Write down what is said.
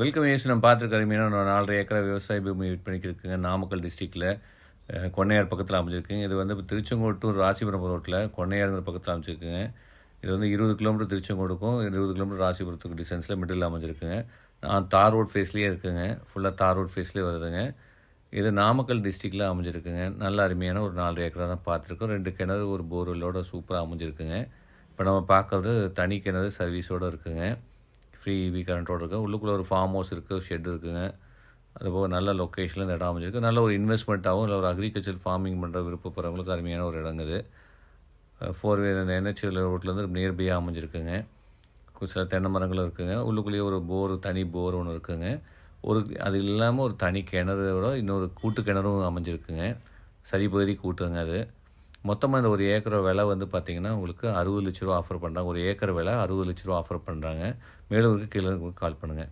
Welcome ஏசு நம்ம பார்த்துருக்க அருமையான நாலரை ஏக்கரா விவசாய பூமி விற்பனைக்கு இருக்குங்க நாமக்கல் டிஸ்ட்ரிக்டில் கொன்னையார் பக்கத்தில் அமைஞ்சிருக்குங்க. இது வந்து திருச்செங்கோடு திருச்செங்கோட்டூர் ராசிபுரம் ரோட்டில் கொன்னையாருங்கிற பக்கத்தில் அமைஞ்சிருக்குங்க. இது வந்து இருபது கிலோமீட்டர் திருச்செங்கோடுக்கும் இருபது கிலோமீட்டர் ராசிபுரத்துக்கு டிஸ்டன்ஸில் மிடில் அமைஞ்சிருக்குங்க. நான் தார் ரோட் ஃபேஸ்லேயே இருக்குங்க. ஃபுல்லாக தார் ரோட் ஃபேஸ்லேயே வருதுங்க. இது நாமக்கல் டிஸ்ட்ரிக்டில் அமைஞ்சிருக்குங்க. நல்ல அருமையான ஒரு நாலு ஏக்கராக தான் பார்த்துருக்கோம் ரெண்டு கிணறு ஒரு போர்வெல்லோட சூப்பராக அமைஞ்சிருக்குங்க. இப்போ நம்ம பார்க்குறது தனி கிணறு சர்வீஸோடு இருக்குங்க. ஃப்ரீ இவி கரண்ட்டோடு இருக்குது உள்ளுக்குள்ளே ஒரு ஃபார்ம் ஹவுஸ் இருக்குது ஷெட் இருக்குங்க. அதுபோக நல்ல லொக்கேஷனில் இந்த இடம் அமைஞ்சிருக்கு. நல்ல ஒரு இன்வெஸ்ட்மெண்ட்டாகவும் இல்லை ஒரு அக்ரிகல்ச்சர் ஃபார்மிங் பண்ணுற விருப்பப்படுறவங்களுக்கு அருமையான ஒரு இடங்குது ஃபோர் வே என்ஹெச்எல் ரோட்லேருந்து நியர்பையாக அமைஞ்சிருக்குங்க. சில தென்னை மரங்களும் இருக்குங்க. உள்ளுக்குள்ளேயே ஒரு போர் தனி போர் ஒன்று இருக்குங்க. ஒரு அது இல்லாமல் ஒரு தனி கிணறோட இன்னொரு கூட்டு கிணறும் அமைஞ்சிருக்குங்க. சரி பகுதி கூட்டுங்க அது. மொத்தமாக இந்த ஒரு ஏக்கர் விலை வந்து பார்த்தீங்கன்னா உங்களுக்கு அறுபது லட்ச ரூபா ஆஃபர் பண்ணுறாங்க ஒரு ஏக்கர் விலை அறுபது லட்ச ரூபா ஆஃபர் பண்ணுறாங்க மேலும் கீழே கால் பண்ணுங்கள்